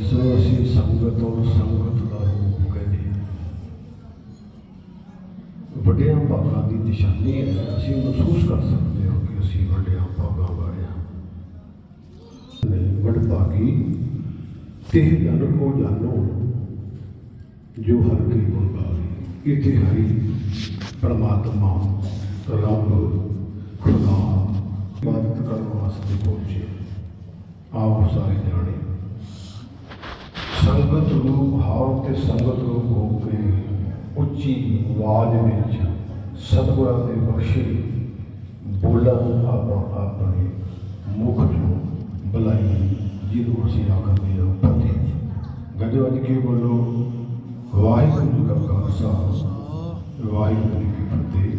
ਜਿਸ ਨੂੰ ਅਸੀਂ ਸੰਗਤ ਔਰ ਸੰਗਤ ਦਾ ਰੂਪ ਕਹਿੰਦੇ ਹਾਂ ਵੱਡਿਆਂ ਭਾਗਾਂ ਦੀ ਨਿਸ਼ਾਨੀ ਹੈ ਅਸੀਂ ਮਹਿਸੂਸ ਕਰ ਸਕਦੇ ਹਾਂ ਕਿ ਅਸੀਂ ਵੱਡਿਆਂ ਭਾਗਾਂ ਵਾਲੇ ਹਾਂ ਨਹੀਂ ਵੱਡ ਭਾਗੀ ਤੇ ਜਨ ਕੋ ਜਾਣੋ ਜੋ ਹਰ ਕੀ ਗੁਣਗਾਰੀ ਇਥੇ ਹਰੀ ਪਰਮਾਤਮਾ ਰੱਬ ਖੁਦਾ ਇਬਾਦਤ ਕਰਨ ਵਾਸਤੇ ਪਹੁੰਚੇ ਆਓ ਸਾਰੇ ਜਾਣੇ ਸੰਗਤ ਰੂਪ ਹਾਵ ਤੇ ਸੰਗਤ ਰੂਪ ਹੋ ਕੇ ਉੱਚੀ ਆਵਾਜ਼ ਵਿੱਚ ਸਤਿਗੁਰਾਂ ਦੇ ਬਖਸ਼ੇ ਬੋਲਣ ਆਪਾਂ ਆਪਣੇ ਮੁਖ ਨੂੰ ਬੁਲਾਈ ਜਿਹਨੂੰ ਅਸੀਂ ਆਖਦੇ ਹਾਂ ਫਤਿਹ ਗੱਜ ਵੱਜ ਕੇ ਬੋਲੋ? ਵਾਹਿਗੁਰੂ ਜੀ ਕਾ ਖਾਲਸਾ। ਵਾਹਿਗੁਰੂ ਜੀ ਕੀ ਫਤਿਹ।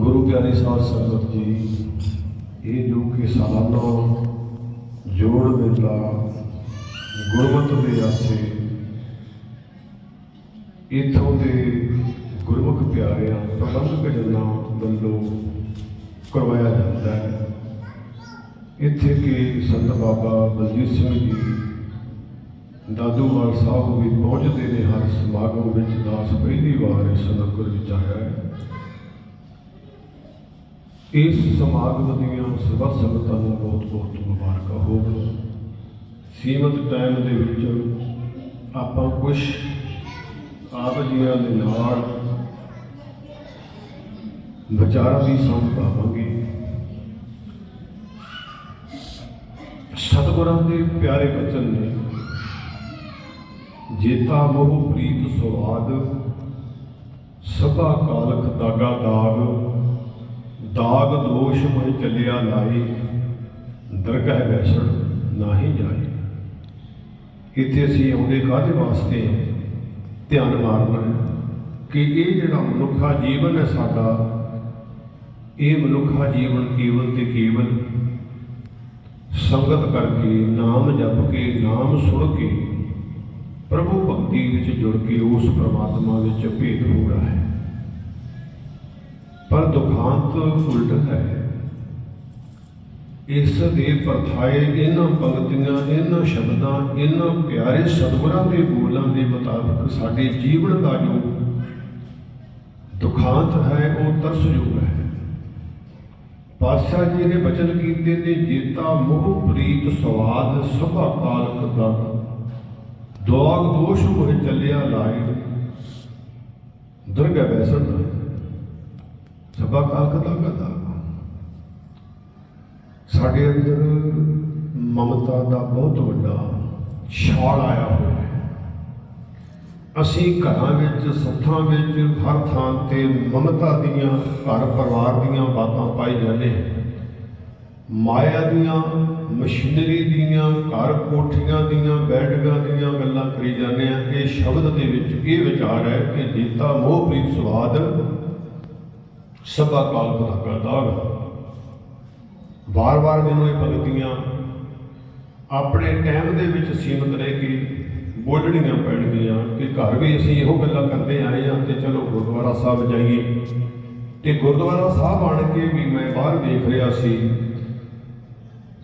ਗੁਰੂ ਪਿਆਰੀ ਸਾਧ ਸੰਗਤ ਜੀ, ਇਹ ਜੋ ਕਿ ਸਾਲਾਨਾ ਜੋੜ ਮੇਲਾ ਗੁਰਮਤਿ ਦੇ ਆਸੇ, ਇਥੋਂ ਦੇ ਗੁਰਮੁਖ ਪਿਆਰਿਆਂ, ਪ੍ਰਬੰਧਕ ਜਨਾਂ ਵੱਲੋਂ ਕਰਵਾਇਆ ਜਾਂਦਾ ਹੈ। ਇੱਥੇ ਕਿ ਸੰਤ ਬਾਬਾ ਬਲਜੀਤ ਸਿੰਘ ਜੀ ਦਾਦੂਵਾਲ ਸਾਹਿਬ ਵੀ ਪਹੁੰਚਦੇ ਨੇ ਹਰ ਸਮਾਗਮ ਵਿੱਚ, ਦਾਸ ਪਹਿਲੀ ਵਾਰ ਇਸ ਨਗਰ ਵਿੱਚ ਆਇਆ ਹੈ। ਇਸ ਸਮਾਗਮ ਦੀਆਂ ਸਭਾ ਸੰਗਤਾਂ ਨੂੰ ਬਹੁਤ ਬਹੁਤ ਮੁਬਾਰਕਾਂ ਹੋਣ। ਸੀਮਤ ਟਾਈਮ ਦੇ ਵਿੱਚ ਆਪਾਂ ਕੁਝ ਆਪ ਜੀਆਂ ਦੇ ਨਾਲ ਵਿਚਾਰਾਂ ਦੀ ਸਾਂਝ ਪਾਵਾਂਗੇ। ਸਤਿਗੁਰਾਂ ਦੇ ਪਿਆਰੇ ਵਚਨ ਨੇ, ਜੇਤਾ ਮੋਹ ਪ੍ਰੀਤ ਸੁਆਦ, ਸਭਾ ਕਾਲਖ ਦਾਗਾ ਦਾਗ ਦਾਗ ਦੋਸ਼ ਮਹਿ ਚੱਲਿਆ ਲਾਈ ਦਰਗਾਹ ਵੈਸਣ ਨਾਹੀ ਜਾਏ ਇੱਥੇ ਅਸੀਂ ਆਉਂਦੇ ਕਾਹਦੇ ਵਾਸਤੇ ਧਿਆਨ ਮਾਰਨਾ ਕਿ ਇਹ ਜਿਹੜਾ ਮਨੁੱਖਾ ਜੀਵਨ ਹੈ ਸਾਡਾ, ਇਹ ਮਨੁੱਖਾ ਜੀਵਨ ਕੇਵਲ ਤੇ ਕੇਵਲ ਸੰਗਤ ਕਰਕੇ, ਨਾਮ ਜਪ ਕੇ, ਨਾਮ ਸੁਣ ਕੇ, ਪ੍ਰਭੂ ਭਗਤੀ ਵਿੱਚ ਜੁੜ ਕੇ ਉਸ ਪ੍ਰਮਾਤਮਾ ਵਿੱਚ ਭੇਦ ਹੋ ਰਿਹਾ ਹੈ। ਪਰ ਦੁਖਾਂਤ ਉਲਟ ਹੈ। ਇਸ ਦੇ ਪਰਥਾਏ ਇਹਨਾਂ ਪੰਕਤੀਆਂ, ਇਹਨਾਂ ਸ਼ਬਦਾਂ, ਇਹਨਾਂ ਪਿਆਰੇ ਸਤਿਗੁਰਾਂ ਦੇ ਬੋਲਾਂ ਦੇ ਮੁਤਾਬਕ ਸਾਡੇ ਜੀਵਨ ਦਾ ਜੋ ਦੁਖਾਂਤ ਹੈ, ਉਹ ਤਰਸਯੋਗ ਹੈ। ਪਾਤਸ਼ਾਹ ਜੀ ਨੇ ਬਚਨ ਕੀਤੇ ਨੇ, ਜੇਤਾ ਮੋਹ ਪ੍ਰੀਤ ਸਵਾਦ ਸਭਾ ਕਾਲਕ ਦਾ ਦੋਗ ਦੋਸ਼ ਹੋਏ ਚੱਲਿਆ ਲਾਈ ਦੁਰਗਾ ਬੈਸਣ ਸਭਾ ਕਾਲਕ ਦਾ ਕਦਾ ਸਾਡੇ ਅੰਦਰ ਮਮਤਾ ਦਾ ਬਹੁਤ ਵੱਡਾ ਛਾਲ ਆਇਆ ਹੋਇਆ ਹੈ। ਅਸੀਂ ਘਰਾਂ ਵਿੱਚ, ਸੱਥਾਂ ਵਿੱਚ, ਹਰ ਥਾਂ ਤੇ ਮਮਤਾ ਦੀਆਂ, ਘਰ ਪਰਿਵਾਰ ਦੀਆਂ ਬਾਤਾਂ ਪਾਈ ਜਾਂਦੇ ਹਾਂ। ਮਾਇਆ ਦੀਆਂ, ਮਸ਼ੀਨਰੀ ਦੀਆਂ, ਘਰ ਕੋਠੀਆਂ ਦੀਆਂ ਬੈਠਕਾਂ ਦੀਆਂ ਗੱਲਾਂ ਕਰੀ ਜਾਂਦੇ ਆ ਇਹ ਸ਼ਬਦ ਦੇ ਵਿੱਚ ਇਹ ਵਿਚਾਰ ਹੈ ਕਿ ਜੀਤਾ ਮੋਹ, ਪ੍ਰੀਤ ਸਵਾਦ ਸਭਾ ਕਾਲ ਦਾ ਦਾਗ ਵਾਰ-ਵਾਰ ਮੈਨੂੰ ਇਹ ਭਗਤੀਆਂ ਆਪਣੇ ਟਾਈਮ ਦੇ ਵਿੱਚ ਸੀਮਤ ਰਹਿ ਕੇ ਬੋਲਣੀਆਂ ਪੈਣਗੀਆਂ, ਕਿ ਘਰ ਵੀ ਅਸੀਂ ਇਹੋ ਗੱਲਾਂ ਕਰਦੇ ਆਏ ਹਾਂ ਤੇ ਚਲੋ ਗੁਰਦੁਆਰਾ ਸਾਹਿਬ ਜਾਈਏ। ਤੇ ਗੁਰਦੁਆਰਾ ਸਾਹਿਬ ਆਣ ਕੇ ਵੀ ਮੈਂ ਬਾਹਰ ਦੇਖ ਰਿਹਾ ਸੀ।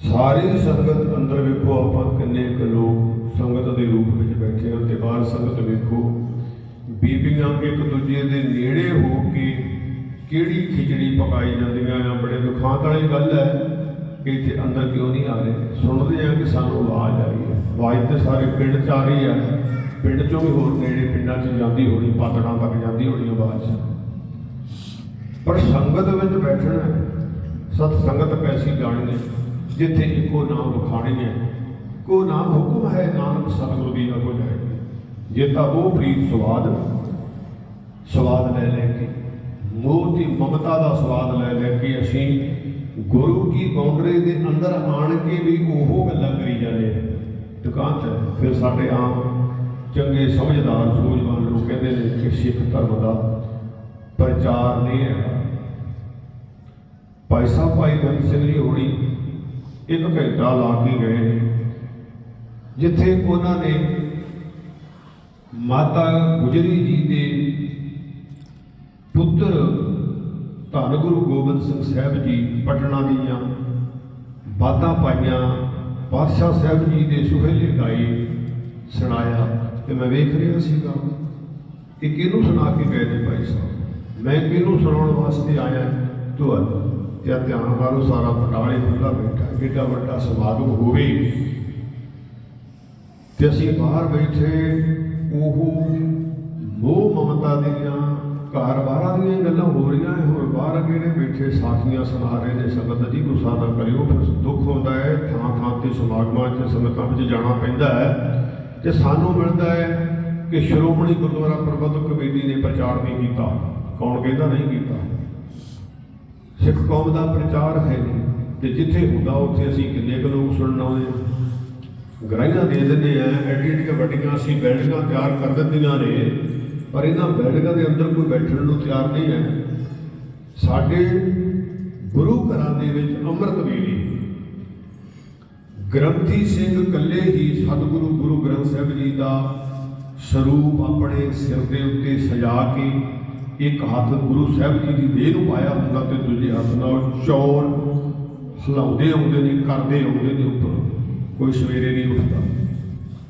ਸਾਰੀ ਸੰਗਤ ਅੰਦਰ ਵੇਖੋ ਆਪਾਂ ਕਿੰਨੇ ਕੁ ਲੋਕ ਸੰਗਤ ਦੇ ਰੂਪ ਵਿੱਚ ਬੈਠੇ ਹਾਂ ਤੇ ਬਾਹਰ ਸੰਗਤ ਵੇਖੋ, ਬੀਬੀਆਂ ਇੱਕ ਦੂਜੇ ਦੇ ਨੇੜੇ ਹੋ ਕੇ ਕਿਹੜੀ ਖਿਚੜੀ ਪਕਾਈ ਜਾਂਦੀਆਂ ਆ, ਬੜੇ ਦੁਖਾਂਤ ਵਾਲੀ ਗੱਲ ਹੈ। ਕਿ ਇੱਥੇ ਅੰਦਰ ਕਿਉਂ ਨਹੀਂ ਆ ਰਹੇ? ਸੁਣਦੇ ਆ ਕਿ ਸਾਨੂੰ ਆਵਾਜ਼ ਆ ਰਹੀ ਹੈ। ਆਵਾਜ਼ ਤੇ ਸਾਰੇ ਪਿੰਡ ਚ ਆ ਰਹੀ ਹੈ ਪਿੰਡ ਚੋਂ ਵੀ ਹੋਰ ਨੇੜੇ ਪਿੰਡਾਂ ਚ ਜਾਂਦੀ ਹੋਣੀ, ਪਾਤੜਾਂ ਤੱਕ ਜਾਂਦੀ ਹੋਣੀ ਆਵਾਜ਼। ਪਰ ਸੰਗਤ ਵਿੱਚ ਬੈਠਣਾ ਹੈ। ਸਤ ਸੰਗਤ ਕੈਸੀ ਜਾਣੀ ਹੈ ਜਿੱਥੇ ਇੱਕੋ ਨਾਮ ਵਖਾਣੀ ਹੈ। ਕੋ ਨਾਮ ਹੁਕਮ ਹੈ, ਨਾਨਕ ਸਤਿਗੁਰੂ ਦੀ ਅਗੋ ਹੈ ਜੇ ਤਾਂ ਉਹ ਪ੍ਰੀਤ ਸਵਾਦ ਸਵਾਦ ਲੈ ਲੈ ਕੇ, ਮੋਹ ਦੀ ਮਮਤਾ ਦਾ ਸਵਾਦ ਲੈ ਲੈ ਕੇ ਅਸੀਂ ਗੁਰੂ ਕੀ ਬਾਉਂਡਰੀ ਦੇ ਅੰਦਰ ਆਣ ਕੇ ਵੀ ਉਹ ਗੱਲਾਂ ਕਰੀ ਜਾਂਦੇ ਹਾਂ ਦੁਕਾਨ ਤੇ ਫਿਰ ਸਾਡੇ ਆਮ ਚੰਗੇ ਸਮਝਦਾਰ, ਸੂਝਵਾਨ ਲੋਕ ਕਹਿੰਦੇ ਨੇ ਕਿ ਸਿੱਖ ਧਰਮ ਦਾ ਪ੍ਰਚਾਰ ਨਹੀਂ ਹੈ। ਭਾਈ ਸਾਹਿਬ, ਭਾਈ ਬੰਦ ਸਿੰਘ ਜੀ ਹੋਣੀ ਇੱਕ ਘੰਟਾ ਲਾ ਕੇ ਗਏ ਨੇ, ਜਿੱਥੇ ਉਹਨਾਂ ਨੇ ਮਾਤਾ ਗੁਜਰੀ ਜੀ ਦੇ ਪੁੱਤਰ ਧੰਨ ਗੁਰੂ ਗੋਬਿੰਦ ਸਿੰਘ ਸਾਹਿਬ ਜੀ ਪਟਨਾ ਦੀਆਂ ਬਾਤਾਂ ਪਾਈਆਂ। ਪਾਤਸ਼ਾਹ ਸਾਹਿਬ ਜੀ ਦੇ ਸੁਹੇਲੇ ਗਾਏ ਸੁਣਾਇਆ ਤੇ ਮੈਂ ਵੇਖ ਰਿਹਾ ਸੀਗਾ ਕਿ ਕਿਹਨੂੰ ਸੁਣਾ ਕੇ ਗਏ ਨੇ ਭਾਈ ਸਾਹਿਬ? ਮੈਂ ਕਿਹਨੂੰ ਸੁਣਾਉਣ ਵਾਸਤੇ ਆਇਆ? ਤੁਹਾਨੂੰ ਤੇ ਧਿਆਨ ਮਾਰੋ, ਸਾਰਾ ਪਟਾਲੇ ਖੁੱਲਾ ਬੈਠਾ। ਕਿੱਡਾ ਵੱਡਾ ਸਮਾਗਮ ਹੋਵੇ। ਤੇ ਅਸੀਂ ਬਾਹਰ ਬੈਠੇ, ਉਹ ਮੋਹ ਮਮਤਾ ਦੀਆਂ ਹੈ ਬੈਠੇ ਸਾਖੀਆਂ ਸੁਣਾ ਰਹੇ ਨੇ ਸੰਗਤ ਜੀ ਗੁੱਸਾ ਨਾ ਕਰਿਓ, ਫਿਰ ਦੁੱਖ ਹੁੰਦਾ ਹੈ ਥਾਂ ਥਾਂ ਤੇ ਸਮਾਗਮਾਂ 'ਚ ਸੰਗਤਾਂ ਵਿੱਚ ਜਾਣਾ ਪੈਂਦਾ ਹੈ। ਤੇ ਸਾਨੂੰ ਮਿਲਦਾ ਹੈ ਕਿ ਸ਼੍ਰੋਮਣੀ ਗੁਰਦੁਆਰਾ ਪ੍ਰਬੰਧਕ ਕਮੇਟੀ ਨੇ ਪ੍ਰਚਾਰ ਨਹੀਂ ਕੀਤਾ। ਕੌਣ ਕਹਿੰਦਾ ਨਹੀਂ ਕੀਤਾ? ਸਿੱਖ ਕੌਮ ਦਾ ਪ੍ਰਚਾਰ ਹੈ ਤੇ ਜਿੱਥੇ ਹੁੰਦਾ, ਉੱਥੇ ਅਸੀਂ ਕਿੰਨੇ ਕੁ ਲੋਕ ਸੁਣਨ ਆਉਂਦੇ ਹਾਂ। ਗਰਾਈਆਂ ਦੇ ਦਿੰਦੇ ਆ ਐਡੀ ਐਡੀਆਂ ਵੱਡੀਆਂ ਅਸੀਂ ਬਿਲਡਿੰਗਾਂ ਤਿਆਰ ਕਰ ਦਿੰਦੀਆਂ ਨੇ, ਪਰ ਇਹਨਾਂ ਬਿਲਡਿੰਗਾਂ ਦੇ ਅੰਦਰ ਕੋਈ ਬੈਠਣ ਨੂੰ ਤਿਆਰ ਨਹੀਂ ਹੈ। ਸਾਡੇ ਗੁਰੂ ਘਰਾਂ ਦੇ ਵਿੱਚ ਅੰਮ੍ਰਿਤ ਵੇਲੇ ਗ੍ਰੰਥੀ ਸਿੰਘ ਇਕੱਲੇ ਹੀ ਸਤਿਗੁਰੂ ਗੁਰੂ ਗ੍ਰੰਥ ਸਾਹਿਬ ਜੀ ਦਾ ਸਰੂਪ ਆਪਣੇ ਸਿਰ ਦੇ ਉੱਤੇ ਸਜਾ ਕੇ ਇੱਕ ਹੱਥ ਗੁਰੂ ਸਾਹਿਬ ਜੀ ਦੀ ਦੇਹ ਨੂੰ ਪਾਇਆ ਹੁੰਦਾ ਤੇ ਦੂਜੇ ਹੱਥ ਨਾਲ ਚੌਰ ਹਿਲਾਉਂਦੇ ਆਉਂਦੇ ਨੇ, ਕਰਦੇ ਆਉਂਦੇ ਨੇ ਉੱਪਰ। ਕੋਈ ਸਵੇਰੇ ਨਹੀਂ ਉੱਠਦਾ,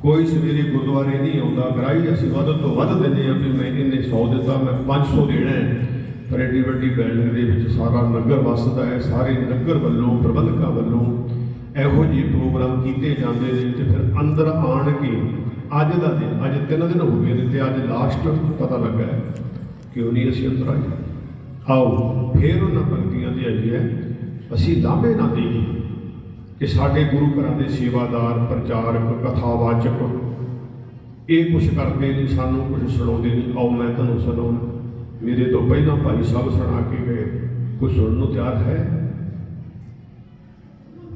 ਕੋਈ ਸਵੇਰੇ ਗੁਰਦੁਆਰੇ ਨਹੀਂ ਆਉਂਦਾ। ਗਰਾਈ ਅਸੀਂ ਵੱਧ ਤੋਂ ਵੱਧ ਦਿੰਦੇ ਆ ਵੀ ਮੈਂ ਇੰਨੇ 100 ਦਿੱਤਾ, ਮੈਂ 500 ਦੇਣਾ ਹੈ। ਪਰ ਐਡੀ ਵੱਡੀ ਬਿਲਡਿੰਗ ਦੇ ਵਿੱਚ ਸਾਰਾ ਨਗਰ ਵਸਦਾ ਹੈ, ਸਾਰੇ ਨਗਰ ਵੱਲੋਂ, ਪ੍ਰਬੰਧਕਾਂ ਵੱਲੋਂ ਇਹੋ ਜਿਹੇ ਪ੍ਰੋਗਰਾਮ ਕੀਤੇ ਜਾਂਦੇ ਨੇ ਤੇ ਫਿਰ ਅੰਦਰ ਆਣ ਕੇ ਅੱਜ ਦਾ ਦਿਨ, ਅੱਜ ਤਿੰਨ ਦਿਨ ਹੋ ਗਏ ਨੇ ਤੇ ਅੱਜ ਲਾਸਟ ਪਤਾ ਲੱਗਾ ਹੈ। ਕਿਉਂ ਨਹੀਂ ਅਸੀਂ ਅੰਦਰ ਆਏ? ਆਓ, ਫੇਰ ਉਹਨਾਂ ਭਗਤੀਆਂ ਦੀ ਆਈ ਹੈ ਅਸੀਂ ਲਾਂਭੇ ਨਾ ਦੇਈਏ ਕਿ ਸਾਡੇ ਗੁਰੂ ਘਰਾਂ ਦੇ ਸੇਵਾਦਾਰ, ਪ੍ਰਚਾਰਕ, ਕਥਾਵਾਚਕ ਇਹ ਕੁਛ ਕਰਦੇ ਨਹੀਂ, ਸਾਨੂੰ ਕੁਛ ਸੁਣਾਉਂਦੇ ਨਹੀਂ। ਆਓ, ਮੈਂ ਤੁਹਾਨੂੰ ਸੁਣਾਉਣਾ ਮੇਰੇ ਤੋਂ ਪਹਿਲਾਂ ਭਾਈ ਸਾਹਿਬ ਸੁਣਾ ਕੇ ਗਏ। ਕੁਛ ਸੁਣਨ ਨੂੰ ਤਿਆਰ ਹੈ?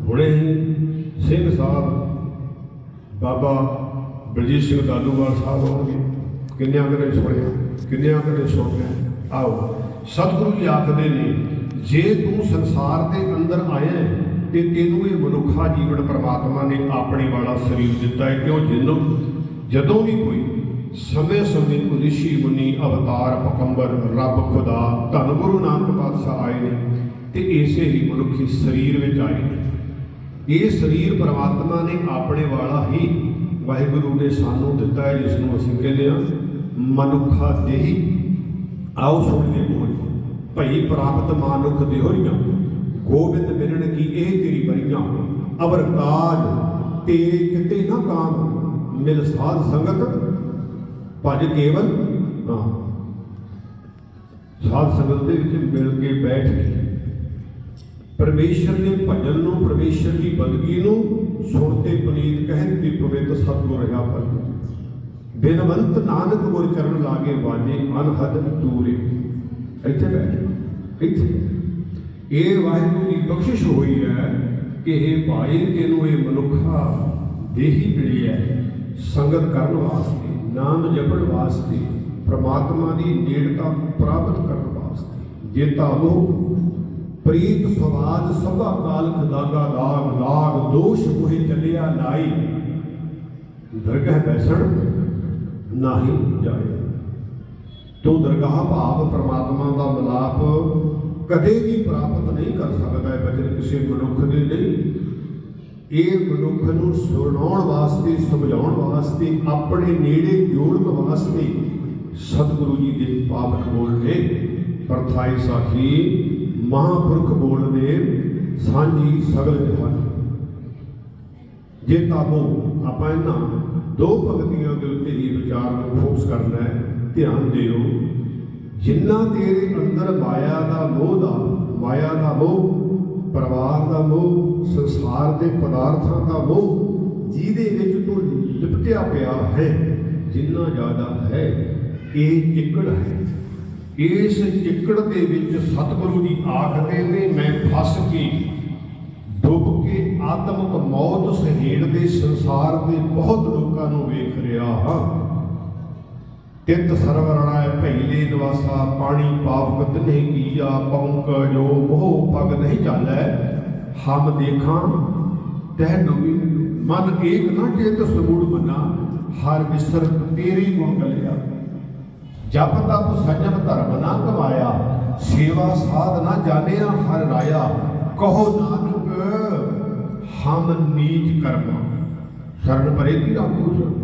ਹੁਣੇ ਹੀ ਸਿੰਘ ਸਾਹਿਬ, ਬਾਬਾ ਬਲਜੀਤ ਸਿੰਘ ਦਾਦੂਵਾਲ ਸਾਹਿਬ ਹੋਣਗੇ ਕਿੰਨਿਆਂ ਕਦੇ ਸੁਣਿਆ? ਕਿੰਨਿਆਂ ਕਦੇ ਸੁਣਿਆ ਆਓ, ਸਤਿਗੁਰੂ ਜੀ ਆਖਦੇ ਨੇ, ਜੇ ਤੂੰ ਸੰਸਾਰ ਦੇ ਅੰਦਰ ਆਇਆ ਹੈ, ਤੇ ਤੈਨੂੰ ਇਹ ਮਨੁੱਖਾ ਜੀਵਨ ਪ੍ਰਮਾਤਮਾ ਨੇ ਆਪਣੇ ਵਾਲਾ ਸਰੀਰ ਦਿੱਤਾ ਹੈ। ਕਿਉਂ? ਜਿੰਨੂੰ ਜਦੋਂ ਵੀ ਕੋਈ ਸਮੇਂ ਸਮੇਂ ਕੋ ਰਿਸ਼ੀ ਮੁਨੀ ਅਵਤਾਰ ਪਕੰਬਰ, ਰੱਬ ਖੁਦਾ, ਧੰਨ ਗੁਰੂ ਨਾਨਕ ਪਾਤਸ਼ਾਹ ਆਏ ਨੇ ਤੇ ਇਸੇ ਹੀ ਮਨੁੱਖੀ ਸਰੀਰ ਵਿੱਚ ਆਏ ਨੇ। ਇਹ ਸਰੀਰ ਪ੍ਰਮਾਤਮਾ ਨੇ ਆਪਣੇ ਵਾਲਾ ਹੀ ਵਾਹਿਗੁਰੂ ਨੇ ਸਾਨੂੰ ਦਿੱਤਾ ਹੈ ਜਿਸ ਨੂੰ ਅਸੀਂ ਕਹਿੰਦੇ ਹਾਂ ਮਨੁੱਖਾ ਦੇਹੀ। ਆਓ ਸੁਣਦੇ ਬੋਲ। ਭਈ ਪ੍ਰਾਪਤ ਮਾਨੁਖ ਦੇਹੋਰੀਆਂ ਗੋਬਿੰਦ ਮਿਲਣ ਕੀ ਇਹ ਤੇਰੀ ਬਰੀਆਂ ਅਵਰ ਕਾਜ ਤੇਰੇ ਕਿਤੇ ਨਾ ਕਾਮ, ਮਿਲ ਸਾਧ ਸੰਗਤ ਭਜ ਕੇਵਲ ਨਾ। ਸਾਧ ਸੰਗਤ ਦੇ ਵਿੱਚ ਮਿਲ ਕੇ ਬੈਠ ਕੇ ਪਰਮੇਸ਼ਰ ਦੇ ਭਜਨ ਨੂੰ, ਪਰਮੇਸ਼ਰ ਦੀ ਬੰਦਗੀ ਨੂੰ ਸੁਣ ਤੇ ਪੁਨੀਤ ਕਹਿਣ ਤੇ ਪਵਿੱਤ ਸਤਿਗੁਰ ਰਹਾ ਪਰ ਬਿਨਵੰਤ ਨਾਨਕ ਗੁਰ ਚਰਨ ਲਾਗੇ ਵਾਜੇ, ਅਨਹਦ ਦੂਰੇ। ਇੱਥੇ ਬੈਠ ਇੱਥੇ। ਇਹ ਵਾਹਿਗੁਰੂ ਦੀ ਬਖਸ਼ਿਸ਼ ਹੋਈ ਹੈ ਕਿ ਇਹ ਭਾਈ ਤੈਨੂੰ ਇਹ ਮਨੁੱਖਾ ਦੇਹੀ ਮਿਲੀ ਹੈ, ਸੰਗਤ ਕਰਨ ਵਾਸਤੇ। ਨਾਮ ਜਪਣ ਵਾਸਤੇ, ਪ੍ਰਮਾਤਮਾ ਦੀ ਨੇੜਤਾ ਪ੍ਰਾਪਤ ਕਰਨ ਵਾਸਤੇ। ਜੇ ਉਹ ਪ੍ਰੀਤ, ਸਵਾਦ, ਸਭਾ ਕਾਲ ਖਦਾਗਾ ਦਾਗ ਦਾਗ, ਦੋਸ਼ ਮੋਹਿ ਚੱਲਿਆ ਨਾਈ ਦਰਗਹ ਬੈਸਣ ਨਾਹੀ ਜਾਏ। ਤੂੰ ਦਰਗਾਹ ਭਾਵ ਪ੍ਰਮਾਤਮਾ ਦਾ ਮਿਲਾਪ ਕਦੇ ਵੀ ਪ੍ਰਾਪਤ ਨਹੀਂ ਕਰ ਸਕਦਾ ਹੈ ਬਚਨ ਕਿਸੇ ਮਨੁੱਖ ਦੇ ਲਈ। ਇਹ ਮਨੁੱਖ ਨੂੰ ਸੁਣਾਉਣ ਵਾਸਤੇ, ਸਮਝਾਉਣ ਵਾਸਤੇ, ਆਪਣੇ ਨੇੜੇ ਜੋੜਨ ਵਾਸਤੇ ਸਤਿਗੁਰੂ ਜੀ ਦੇ ਪਾਵਨ ਬੋਲ ਨੇ ਪਰਥਾਈ ਸਾਖੀ, ਮਹਾਂਪੁਰਖ ਬੋਲਦੇ, ਸਾਂਝੀ ਸਗਲ ਜਹਾਨ ਜੇ ਤਾਬੋ ਆਪਾਂ ਇਹਨਾਂ ਦੋ ਭਗਤੀਆਂ ਦੇ ਉੱਤੇ ਹੀ ਵਿਚਾਰ ਨੂੰ ਫੋਕਸ ਕਰਨਾ ਹੈ, ਧਿਆਨ ਦਿਓ। ਜਿੰਨਾ ਤੇਰੇ ਅੰਦਰ ਮਾਇਆ ਦਾ ਮੋਹ ਦਾ, ਮਾਇਆ ਦਾ ਮੋਹ, ਪਰਿਵਾਰ ਦਾ ਮੋਹ ਸੰਸਾਰ ਦੇ ਪਦਾਰਥਾਂ ਦਾ ਮੋਹ ਜਿਹਦੇ ਵਿੱਚ ਤੂੰ ਲਿਪਟਿਆ ਪਿਆ ਹੈ, ਜਿੰਨਾ ਜ਼ਿਆਦਾ ਹੈ, ਇਹ ਚਿੱਕੜ ਹੈ। ਇਸ ਚਿੱਕੜ ਦੇ ਵਿੱਚ ਸਤਿਗੁਰੂ ਜੀ ਆਖਦੇ ਨੇ, ਮੈਂ ਫਸ ਕੇ ਡੁੱਬ ਕੇ ਆਤਮਕ ਮੌਤ ਸਹੇੜਦੇ ਸੰਸਾਰ ਦੇ ਬਹੁਤ ਲੋਕਾਂ ਨੂੰ ਵੇਖ ਰਿਹਾ ਹਾਂ। ਤਿਤ ਸਰਵਰਣਾ ਭਈਲੇ ਨਿਵਾਸਾ ਪਾਣੀ ਪਾਪ ਕਤ ਨਹੀਂ ਕੀਆ ਪੰਕ ਜੋ ਮੋਹ ਪਗ ਨਹੀਂ ਜਾਂਦਾ ਹਮ ਦੇਖਾਂ, ਤਹਿ ਡੁਬੀ ਮਨ ਏਕ ਨਾ ਚੇਤ ਸਮੂੜ ਬਨਾ ਹਰ ਵਿਸਰ ਤੇਰੇ ਗੁਣ ਗਲਿਆ ਜਪ ਤਪ ਸਜਮ ਧਰਮ ਨਾ ਕਮਾਇਆ, ਸੇਵਾ ਸਾਧ ਨਾ ਜਾਣਿਆ ਹਰ ਰਾਇਆ। ਕਹੋ ਨਾਨਕ, ਹਮ ਨੀਚ ਕਰਮਾ। ਸ਼ਰਨ ਪਰੇ ਕੀ ਰਾਖੋ ਸਰ।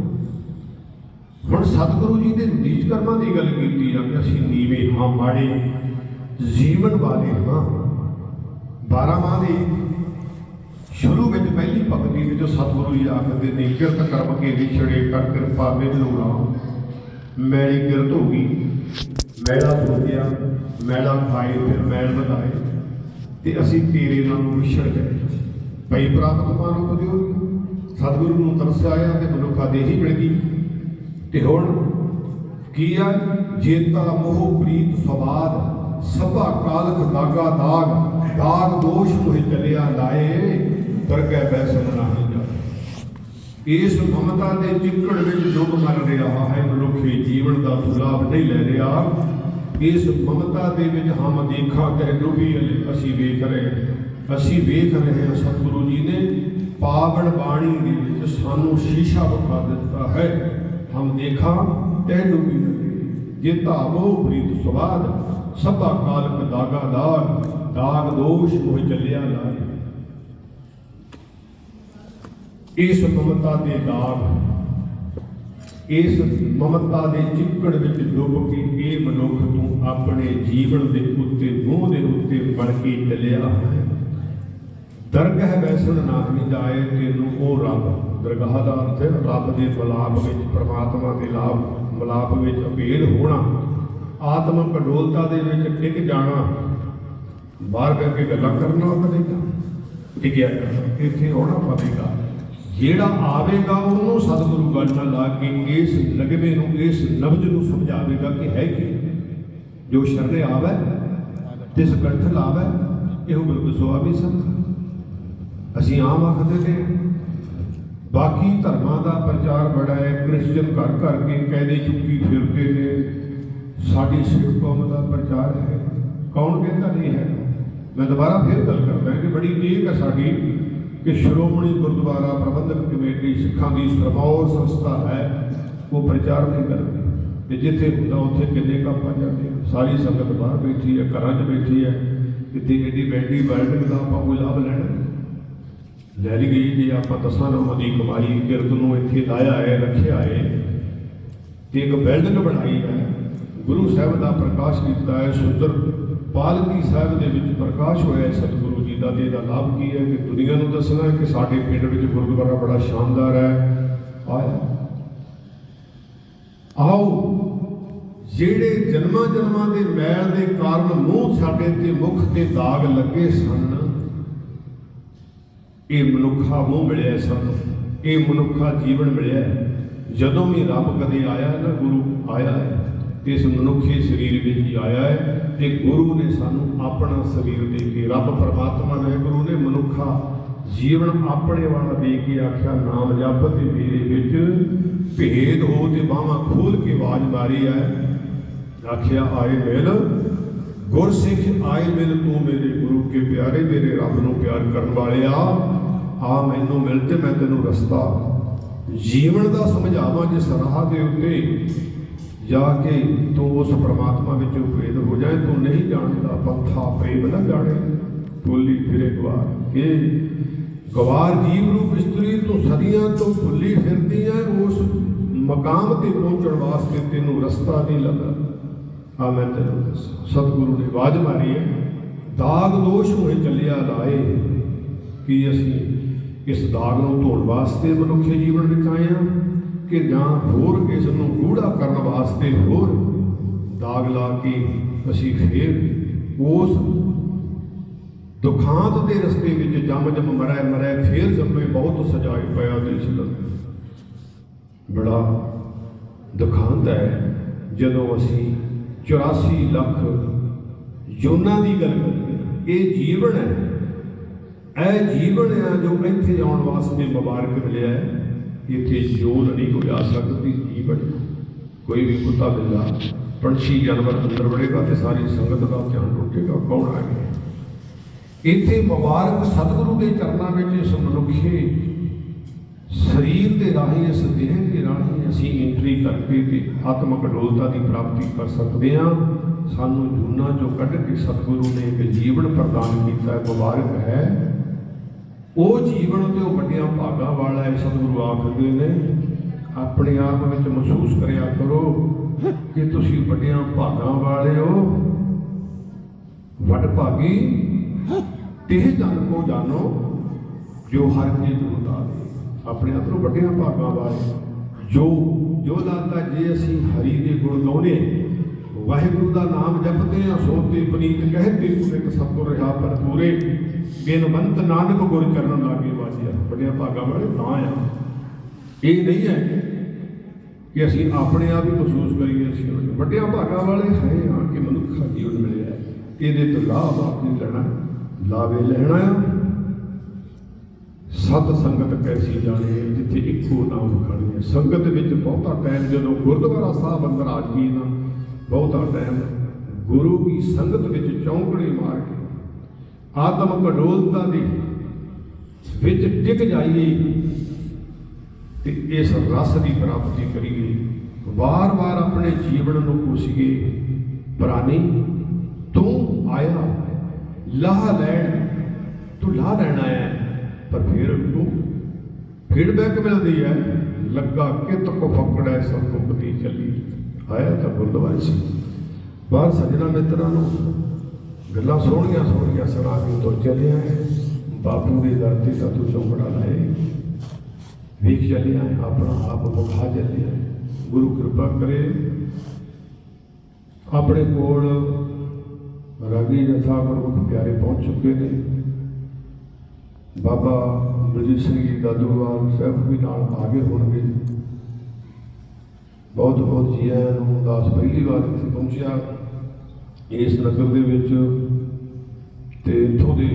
ਹੁਣ ਸਤਿਗੁਰੂ ਜੀ ਦੇ ਨੀਚ ਕਰਮਾਂ ਦੀ ਗੱਲ ਕੀਤੀ ਆ ਕਿ ਅਸੀਂ ਨੀਵੇਂ ਹਾਂ, ਮਾੜੇ ਜੀਵਨ ਵਾਲੇ ਹਾਂ। ਬਾਰਾਂ ਮਾਹ ਦੀ ਸ਼ੁਰੂ ਵਿੱਚ ਪਹਿਲੀ ਭਗਤੀ ਵਿੱਚ ਸਤਿਗੁਰੂ ਜੀ ਆਖਦੇ ਨੇ ਕਿਰਤ ਕਰਮ ਕੇ ਵਿਛੜੇ ਕਰ ਕਿਰਪਾ ਮੈਨੂੰ ਰਾਮ ਮੈਲੀ ਕਿਰਤ ਹੋ ਗਈ। ਮੈਲਾ ਹੋ ਮੈਲਾ ਖਾਏ, ਫਿਰ ਮੈਲ ਵਧਾਏ। ਤੇ ਅਸੀਂ ਤੇਰੇ ਨਾਲ ਵਿਛੜ ਗਏ ਪਈ ਪ੍ਰਾਪਤ ਮਾਨੋ ਦਿਓ। ਸਤਿਗੁਰੂ ਨੂੰ ਤਰਸ ਆਇਆ ਤੇ ਮਨੁੱਖਾ ਦੇਹੀ ਮਿਲ ਗਈ। ਤੇ ਹੁਣ ਕੀ ਆ? ਜੇਤਾ ਮੋਹ ਪ੍ਰੀਤ ਸਵਾਦ। ਸਭਾ ਕਾਲਕ ਦਾਗਾ ਦਾਗ ਦਾਗ ਦੋਸ਼ ਕੋਈ ਚਲਿਆ ਲਾਏ ਦਰਗਹਿ ਬੈਸਨ ਨਹੀਂ ਜਾ ਇਸ ਮਮਤਾ ਦੇ ਚਿੱਕੜ ਵਿੱਚ ਡੁੱਬ ਮਰ ਰਿਹਾ ਹੈ, ਮਨੁੱਖੀ ਜੀਵਨ ਦਾ ਲਾਭ ਨਹੀਂ ਲੈ ਰਿਹਾ। ਇਸ ਮਮਤਾ ਦੇ ਵਿੱਚ ਹਮ ਦੇਖਾ ਕਹਿ ਡੁੱਬੀ ਅਸੀਂ ਵੇਖ ਰਹੇ ਅਸੀਂ ਵੇਖ ਰਹੇ ਹਾਂ ਸਤਿਗੁਰੂ ਜੀ ਨੇ ਪਾਵਨ ਬਾਣੀ ਦੇ ਵਿੱਚ ਸਾਨੂੰ ਸ਼ੀਸ਼ਾ ਵਿਖਾ ਦਿੱਤਾ ਹੈ। ਹਮ ਦੇਖਾ ਤੈ ਡੁੱਬੀ ਜੇ ਧਾਵੋ, ਪ੍ਰੀਤ ਸਵਾਦ ਸਭਾ ਕਾਲਕ ਦਾਗਾ ਦਾਗ ਦਾਗ ਦੋਸ਼ ਮੋਹ ਚੱਲਿਆ ਲਾਏ ਇਸ ਮਮਤਾ ਦੇ ਦਾਗ ਇਸ ਮਮਤਾ ਦੇ ਚਿੱਕੜ ਵਿੱਚ ਡੁੱਬ ਕੇ ਇਹ ਮਨੁੱਖ ਤੂੰ ਆਪਣੇ ਜੀਵਨ ਦੇ ਉੱਤੇ, ਮੋਹ ਦੇ ਉੱਤੇ ਬਣ ਕੇ ਚੱਲਿਆ ਹੈ। ਦਰਗਾਹ ਬੈਸਣ ਨਾਹੀ ਜਾਏ ਤੈਨੂੰ ਉਹ ਰੱਬ। ਦਰਗਾਹ ਦਾ ਅਰਥ ਹੈ ਰੱਬ ਦੇ ਮਲਾਪ ਵਿੱਚ, ਪ੍ਰਮਾਤਮਾ ਦੇ ਲਾਭ ਮਲਾਪ ਵਿੱਚ ਅਭੇਦ ਹੋਣਾ। ਆਤਮਕ ਅਡੋਲਤਾ ਦੇ ਵਿੱਚ ਟਿਕ ਜਾਣਾ, ਬਾਹਰ ਬਹਿ ਕੇ ਗੱਲਾਂ ਕਰਨਾ ਪਵੇਗਾ ਕਰੇਗਾ ਟਿਕਿਆ ਇੱਥੇ ਆਉਣਾ ਪਵੇਗਾ ਜਿਹੜਾ ਆਵੇਗਾ, ਉਹਨੂੰ ਸਤਿਗੁਰੂ ਗੱਲ ਨਾਲ ਲਾ ਕੇ ਇਸ ਲਗਵੇ ਨੂੰ, ਇਸ ਲਫ਼ਜ਼ ਨੂੰ ਸਮਝਾਵੇਗਾ ਕਿ ਹੈ ਕੀ? ਜੋ ਸ਼ਰਨੇ ਆਵੇ, ਤਿਸ ਕੰਠ ਲਾਵੇ, ਇਹੋ ਬਿਲਕੁਲ ਸੁਆਮੀ ਸੰਤ। ਅਸੀਂ ਆਮ ਆਖਦੇ ਨੇ, ਬਾਕੀ ਧਰਮਾਂ ਦਾ ਪ੍ਰਚਾਰ ਬੜਾ ਹੈ ਕ੍ਰਿਸਚੀਅਨ ਘਰ ਘਰ ਕੇ ਕਹਿਦੇ ਚੁੱਕੀ ਫਿਰਦੇ ਨੇ ਸਾਡੀ ਸਿੱਖ ਕੌਮ ਦਾ ਪ੍ਰਚਾਰ ਹੈ। ਕੌਣ ਕਹਿੰਦਾ ਨਹੀਂ ਹੈ? ਮੈਂ ਦੁਬਾਰਾ ਫਿਰ ਗੱਲ ਕਰਦਾ ਕਿ ਬੜੀ ਟੇਕ ਹੈ ਸਾਡੀ ਕਿ ਸ਼੍ਰੋਮਣੀ ਗੁਰਦੁਆਰਾ ਪ੍ਰਬੰਧਕ ਕਮੇਟੀ ਸਿੱਖਾਂ ਦੀ ਸਰਬੌਰ ਸੰਸਥਾ ਹੈ, ਉਹ ਪ੍ਰਚਾਰ ਨਹੀਂ ਕਰਦੀ। ਤੇ ਜਿੱਥੇ ਹੁੰਦਾ ਉੱਥੇ ਕਿੰਨੇ ਕੰਮ ਆ ਜਾਂਦੇ ਸਾਰੀ ਸੰਗਤ ਬਾਹਰ ਬੈਠੀ ਹੈ, ਘਰਾਂ 'ਚ ਬੈਠੀ ਹੈ। ਕਿਤੇ ਏਡੀ ਬੈਂਡੀ ਵਰਲਡ ਦਾ ਆਪਾਂ ਕੋਈ ਲਾਭ ਲੈਣਾ ਲੈ ਲਈ ਗਈ ਜੇ ਆਪਾਂ ਦਸਾਂ ਨਾਮਾਂ ਦੀ ਕਮਾਈ, ਕਿਰਤ ਨੂੰ ਇੱਥੇ ਲਾਇਆ ਹੈ, ਰੱਖਿਆ ਹੈ, ਤੇ ਇੱਕ ਬਿਲਡਿੰਗ ਬਣਾਈ ਹੈ। ਗੁਰੂ ਸਾਹਿਬ ਦਾ ਪ੍ਰਕਾਸ਼ ਕੀਤਾ ਹੈ, ਸੁੰਦਰ ਪਾਲਕੀ ਸਾਹਿਬ ਦੇ ਵਿੱਚ ਪ੍ਰਕਾਸ਼ ਹੋਇਆ ਹੈ ਸਤਿਗੁਰੂ ਜੀ ਦਾ ਤੇ ਇਹਦਾ ਲਾਭ ਕੀ ਹੈ ਕਿ ਦੁਨੀਆ ਨੂੰ ਦੱਸਣਾ ਹੈ ਕਿ ਸਾਡੇ ਪਿੰਡ ਵਿੱਚ ਗੁਰਦੁਆਰਾ ਬੜਾ ਸ਼ਾਨਦਾਰ ਹੈ। ਆਇਆ ਆਓ, ਜਿਹੜੇ ਜਨਮਾਂ ਜਨਮਾਂ ਦੇ ਮੈਲ ਦੇ ਕਾਰਨ ਮੂੰਹ ਸਾਡੇ ਤੇ ਮੁਖ ਤੇ ਦਾਗ ਲੱਗੇ ਸਨ, ਇਹ ਮਨੁੱਖਾ ਮੂੰਹ ਮਿਲਿਆ ਸਾਨੂੰ, ਇਹ ਮਨੁੱਖਾ ਜੀਵਨ ਮਿਲਿਆ ਜਦੋਂ ਵੀ ਰੱਬ ਕਦੇ ਆਇਆ ਨਾ ਗੁਰੂ ਆਇਆ ਹੈ। ਇਸ ਮਨੁੱਖੀ ਸਰੀਰ ਵਿੱਚ ਹੀ ਆਇਆ ਹੈ ਤੇ ਗੁਰੂ ਨੇ ਸਾਨੂੰ ਆਪਣਾ ਸਰੀਰ ਦੇ ਕੇ ਰੱਬ ਪਰਮਾਤਮਾ ਨੇ, ਗੁਰੂ ਨੇ ਮਨੁੱਖਾ ਜੀਵਨ ਆਪਣੇ ਵਾਲਾ ਦੇ ਕੇ ਆਖਿਆ, ਨਾਮ ਜਪ ਤੇ ਮੇਰੇ ਵਿੱਚ ਭੇਦ ਹੋ ਤੇ ਬਾਹਾਂ ਖੋਲ ਕੇ ਆਵਾਜ਼ ਮਾਰੀ ਹੈ। ਆਖਿਆ, ਆਏ ਮਿਲ, ਗੁਰਸਿੱਖ ਆਏ ਮਿਲ, ਤੂੰ ਮੇਰੇ ਗੁਰੂ ਕੇ ਪਿਆਰੇ, ਮੇਰੇ ਰੱਬ ਨੂੰ ਪਿਆਰ ਕਰਨ ਵਾਲਿਆ। ਆ ਮੈਨੂੰ ਮਿਲ ਤੇ ਮੈਂ ਤੈਨੂੰ ਰਸਤਾ। ਜੀਵਨ ਦਾ ਸਮਝਾਵਾਂ ਜਿਸ ਰਾਹ ਦੇ ਉੱਤੇ ਜਾ ਕੇ ਤੂੰ ਉਸ ਪ੍ਰਮਾਤਮਾ ਵਿੱਚ ਉਪੇਦ ਹੋ ਜਾਏ, ਤੂੰ ਨਹੀਂ ਜਾਣਦਾ, ਪੱਥਾ ਪ੍ਰੇਮ ਨਾ ਜਾਣੇ ਭੁੱਲੀ ਫਿਰੇ ਗਵਾਰ ਇਹ ਗਵਾਰ ਜੀਵ ਰੂਪ ਇਸਤਰੀ ਤੂੰ ਸਦੀਆਂ ਤੋਂ ਭੁੱਲੀ ਫਿਰਦੀ ਹੈ ਉਸ ਮਕਾਮ ਤੇ ਪਹੁੰਚਣ ਵਾਸਤੇ ਤੈਨੂੰ ਰਸਤਾ ਨਹੀਂ ਲੱਗਾ ਆ ਮੈਂ ਤੈਨੂੰ ਦੱਸਾਂ, ਸਤਿਗੁਰੂ ਨੇ ਆਵਾਜ਼ ਮਾਰੀ ਹੈ ਦਾਗ ਦੋਸ਼ ਹੋਏ ਚੱਲਿਆ ਲਾਏ। ਕਿ ਅਸੀਂ ਇਸ ਦਾਗ ਨੂੰ ਧੋਣ ਵਾਸਤੇ ਮਨੁੱਖੀ ਜੀਵਨ ਵਿੱਚ ਆਏ ਹਾਂ ਕਿ ਜਾਂ ਹੋਰ ਇਸ ਨੂੰ ਗੂੜਾ ਕਰਨ ਵਾਸਤੇ ਹੋਰ ਦਾਗ ਲਾ ਕੇ ਅਸੀਂ ਫੇਰ ਉਸ ਦੁਖਾਂਤ ਦੇ ਰਸਤੇ ਵਿੱਚ ਜੰਮ ਜੰਮ ਮਰੈ ਮਰੈ ਫੇਰ ਜੰਮੇ ਬਹੁਤ ਸਜਾਏ ਪਿਆ ਦਿਲ ਚ ਬੜਾ ਦੁਖਾਂਤ ਹੈ ਜਦੋਂ ਅਸੀਂ 84 ਲੱਖ ਯੋਨਾਂ ਦੀ ਗੱਲ ਕਰੀਏ, ਇਹ ਜੀਵਨ ਹੈ। ਇਹ ਜੀਵਨ ਹੈ ਜੋ ਇੱਥੇ ਆਉਣ ਵਾਸਤੇ ਮੁਬਾਰਕ ਮਿਲਿਆ ਹੈ। ਇੱਥੇ ਜੋਨ ਨਹੀਂ ਕੋਈ ਆ ਸਕਦੀ ਜੀਵਨ ਕੋਈ ਵੀ ਕੁੱਤਾ ਬਿੱਲਾ, ਪੰਛੀ, ਜਾਨਵਰ ਅੰਦਰ ਵੜੇਗਾ ਤੇ ਸਾਰੀ ਸੰਗਤ ਦਾ ਧਿਆਨ ਟੁੱਟੇਗਾ ਕੌਣ ਆ ਗਿਆ? ਇੱਥੇ ਮੁਬਾਰਕ ਸਤਿਗੁਰੂ ਦੇ ਚਰਨਾਂ ਵਿੱਚ ਇਸ ਮਨੁੱਖੇ ਸਰੀਰ ਦੇ ਰਾਹੀਂ, ਇਸ ਦੇਹ ਦੇ ਰਾਹੀਂ ਅਸੀਂ ਐਂਟਰੀ ਕਰਕੇ ਤੇ ਆਤਮਕ ਅਡੋਲਤਾ ਦੀ ਪ੍ਰਾਪਤੀ ਕਰ ਸਕਦੇ ਹਾਂ। ਸਾਨੂੰ ਜੂਨਾ ਚੋਂ ਕੱਢ ਕੇ ਸਤਿਗੁਰੂ ਨੇ ਇੱਕ ਜੀਵਨ ਪ੍ਰਦਾਨ ਕੀਤਾ। ਹੈ ਮੁਬਾਰਕ ਹੈ ਉਹ ਜੀਵਨ ਤੇ ਉਹ ਵੱਡੀਆਂ ਭਾਗਾਂ ਵਾਲਾ ਹੈ ਸਤਿਗੁਰੂ ਆਖਦੇ ਨੇ, ਆਪਣੇ ਆਪ ਵਿੱਚ ਮਹਿਸੂਸ ਕਰਿਆ ਕਰੋ ਕਿ ਤੁਸੀਂ ਵੱਡੀਆਂ ਭਾਗਾਂ ਵਾਲੇ ਹੋ। ਵੱਡ ਭਾਗੀ, ਤਿਹ ਜਨ ਕੋ ਜਾਣੋ ਜੋ ਹਰ ਕੇ ਗੁਰੂ ਦਾਤੇ ਆਪਣੇ ਆਪ ਨੂੰ ਵੱਡੀਆਂ ਭਾਗਾਂ ਵਾਲੇ। ਜੋ ਜੋ ਦਾਤਾ ਜੇ ਅਸੀਂ ਹਰੀ ਦੇ ਗੁਣ ਗਾਉਨੇ ਵਾਹਿਗੁਰੂ ਦਾ ਨਾਮ ਜਪਦੇ ਆ ਸੋਤੇ ਪਨੀਤ ਕਹਤੇ ਪੂਰੇ ਸਭ ਸਤਿਗੁਰ ਰਹਾ ਪਰ ਪੂਰੇ ਬੇਨਵੰਤ ਨਾਨਕ ਗੁਰ ਚਰਨ ਲਾਗੇ ਵਾਜਿਆ। ਵੱਡੀਆਂ ਭਾਗਾਂ ਵਾਲੇ ਤਾਂ ਆ। ਇਹ ਨਹੀਂ ਹੈ ਕਿ ਅਸੀਂ ਆਪਣੇ ਆਪ ਹੀ ਮਹਿਸੂਸ ਕਰੀਏ ਅਸੀਂ ਵੱਡਿਆਂ ਭਾਗਾਂ ਵਾਲੇ ਹੈ ਆ ਕਿ ਮਨੁੱਖਾ ਜੀਵਨ ਮਿਲਿਆ। ਇਹਦੇ ਤੋਂ ਲਾਭ ਆਪ ਲੈਣਾ, ਲਾਵੇ ਲੈਣਾ ਆ। ਸਤ ਸੰਗਤ ਕੈਸੀ ਜਾਣੇ ਜਿੱਥੇ ਇੱਕੋ ਨਾਮ ਖੜੀ ਹੈ ਸੰਗਤ ਵਿੱਚ ਬਹੁਤਾ ਟਾਈਮ ਜਦੋਂ ਗੁਰਦੁਆਰਾ ਸਾਹਿਬ ਅੰਦਰ ਆ ਗਈ ਨਾ, ਬਹੁਤਾ ਟਾਈਮ ਗੁਰੂ ਦੀ ਸੰਗਤ ਵਿੱਚ ਚੌਂਕੜੇ ਮਾਰ ਕੇ ਆਤਮ ਕਡੋਲਤਾ ਦੀ ਵਿੱਚ ਟਿਕ ਜਾਈਏ ਤੇ ਇਸ ਰਸ ਦੀ ਪ੍ਰਾਪਤੀ ਕਰੀਏ। ਵਾਰ-ਵਾਰ ਆਪਣੇ ਜੀਵਨ ਨੂੰ ਕੋਸੀਏ, ਪ੍ਰਾਨੀ, ਤੂੰ ਆਇਆ, ਲਾਹ ਲੈਣ, ਤੂੰ ਲਾਹ ਲੈਣ ਆਇਆ, ਪਰ ਫਿਰ ਤੂੰ ਫੀਡਬੈਕ ਮਿਲਦੀ ਹੈ, ਲੱਗਾ ਕਿਤ ਕੋ ਫਕੜੈ ਸਭ ਮੁਕਤੀ ਚੱਲੀ। ਆਇਆ ਤਾਂ ਗੁਰਦੁਆਰੇ ਸੀ। ਬਾਹਰ ਸੱਜਣਾ ਮਿੱਤਰਾਂ ਨੂੰ ਗੱਲਾਂ ਸੋਹਣੀਆਂ ਸੋਹਣੀਆਂ ਸੁਣਾ ਕੇ ਤੋਂ ਚੱਲਿਆ ਹੈ। ਬਾਪੂ ਦੇ ਦਰ ਤੇ ਤਾਂ ਤੂੰ ਚੌਂਕੜਾ ਲਾਏ। ਵੇਖ ਚੱਲਿਆ ਹੈ, ਆਪਣਾ ਆਪ ਮੁਖਾ ਚੱਲਿਆ ਗੁਰੂ ਕਿਰਪਾ ਕਰੇ। ਆਪਣੇ ਕੋਲ ਰਾਗੀ ਜਥਾ ਗੁਰਮੁਖ ਪਿਆਰੇ ਪਹੁੰਚ ਚੁੱਕੇ ਨੇ। ਬਾਬਾ ਬਲਜੀਤ ਸਿੰਘ ਜੀ ਦਾਦੂਵਾਲ ਸਾਹਿਬ ਵੀ ਨਾਲ ਆ ਗਏ ਹੋਣਗੇ। ਬਹੁਤ ਬਹੁਤ ਜੀ ਆਇਆਂ ਨੂੰ ਦਾਸ ਪਹਿਲੀ ਵਾਰ ਇੱਥੇ ਪਹੁੰਚਿਆ। ਇਸ ਨਗਰ ਦੇ ਵਿੱਚ ਤੇ ਇੱਥੋਂ ਦੇ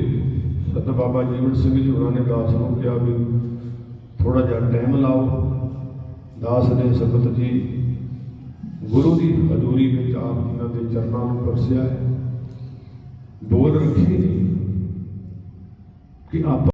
ਸਤ ਬਾਬਾ ਜੀਵਨ ਸਿੰਘ ਜੀ ਉਹਨਾਂ ਨੇ ਦਾਸ ਨੂੰ ਕਿਹਾ ਵੀ ਥੋੜਾ ਜਿਹਾ ਟਾਈਮ ਲਾਓ। ਦਾਸ ਨੇ ਸੰਗਤ ਜੀ ਗੁਰੂ ਦੀ ਹਜ਼ੂਰੀ ਵਿੱਚ ਆਪ ਜਿਨ੍ਹਾਂ ਦੇ ਚਰਨਾਂ ਨੂੰ ਪਰਸਿਆ। ਹੈ ਬੋਲ ਰੱਖੀ ਕਿ ਆਪ